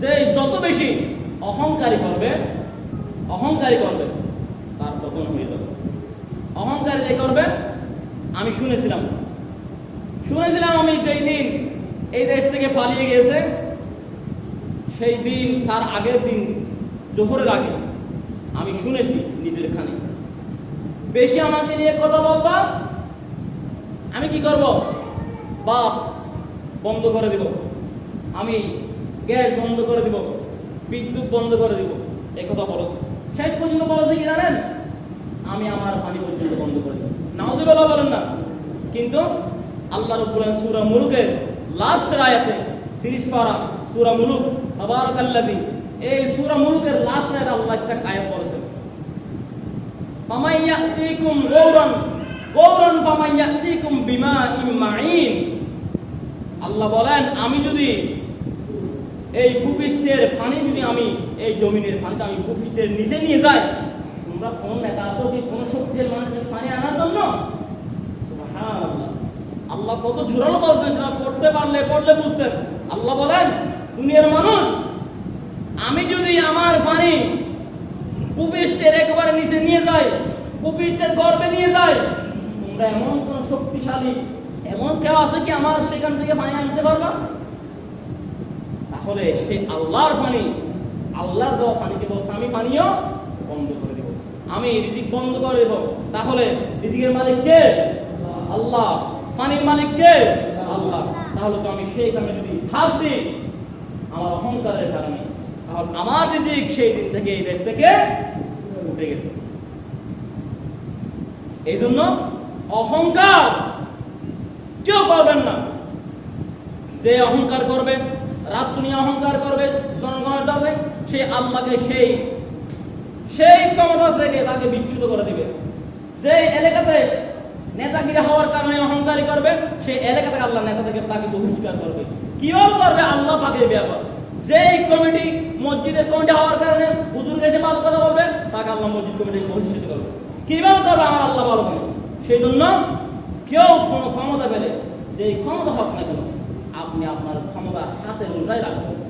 যে যত বেশি অহংকারী করবে অহংকারী করবে, তার পতন হয়ে যাবে। অহংকারী যে করবে, আমি শুনেছিলাম। শুনেছিলাম আমি যেই দিন এই দেশ থেকে পালিয়ে গেছে সেই দিন, তার আগের দিন, জোহরের আগে, আমি শুনেছি নিজের খানে। বেশি আমাকে নিয়ে কথা বলবা, আমি কি করব? বাপ, বন্ধ করে দিব। আমি গ্যাস বন্ধ করে দিব, বিদ্যুৎ বন্ধ করে দিব। এই কথা বলেছে। শেষ পর্যন্ত বলেছে কি জানেন? আমি আমার পানি পর্যন্ত বন্ধ করে দিব। নাউজুবিল্লাহ বলেন না। কিন্তু আল্লাহ রব্বুল সূরা মুলুকের লাস্টের আয়াতে 30 পারা সূরা মুলুক, তাবারাকাল্লাযী, এই সূরা মুলুকের লাস্ট আয়াতে আল্লাহ একটা আয়াত বলেছেন। ফামান ইয়াতিকুম গৌরান গৌরান ফামান ইয়াতিকুম বিমাইন মাইন আল্লাহ বলেন, আমি যদি এই ভূপৃষ্ঠের পানি যদি আমি, এই জমিনের পানিটা আমি ভূপৃষ্ঠের নিচে নিয়ে যাই, তোমরা কোন নেতা আছো কি কোন শক্তির মানুষের পানি আনার জন্য। আল্লাহ কত জোরালো বলছেন, সেটা পড়তে পারলে পড়লে বুঝতেন। আল্লাহ বলেন, দুনিয়ার মানুষ, আমি যদি আমার পানি ভূপৃষ্ঠের একেবারে নিচে নিয়ে যাই, ভূপৃষ্ঠের গর্ভে নিয়ে যাই, তোমরা এমন কোন শক্তিশালী, এমন কেউ আছে কি আমার সেখান থেকে পানি আনতে পারবা? তাহলে সে আল্লাহর পানি আল্লাহর দেওয়া পানিকে বলছে, আমি পানিও বন্ধ করে দেব। আমি রিজিক বন্ধ করে দেব। তাহলে রিজিকের মালিক কে? আল্লাহ। পানির মালিক কে? আল্লাহ। তাহলে তো আমি সেইখানে যদি হাত দিই, আমার অহংকারের কারণে, তাহলে আমার রিজিক সেই দিন থেকে এই দেশ থেকে উঠে গেছে। এই জন্য অহংকার কেউ করবেন না। যে অহংকার করবে রাষ্ট্র নিয়ে অহংকার করবে, জনগণের যাবে সে আল্লাহকে সেই সেই ক্ষমতা থেকে তাকে বিচ্যুত করে দিবে। যে এলাকাতে নেতাগিরি হওয়ার কারণে অহংকারী করবে সেই এলাকা থেকে আল্লাহ নেতা থেকে তাকে বহিষ্কার করবে। কীভাবে করবে? আল্লাহ পাকের ব্যাপার যেই কমিটি মসজিদের কমিটি হওয়ার কারণে হুজুর এসে ভালো কথা বলবে, তাকে আল্লাহ মসজিদ কমিটি বহিষ্কৃত করবে। কীভাবে করবে? আমার আল্লাহ করে সেই জন্য কেউ কোনো ক্ষমতা পেলে, যেই ক্ষমতা হোক না কেন আপনি আপনার ক্ষমতা হাতের মুঠায় রাখবেন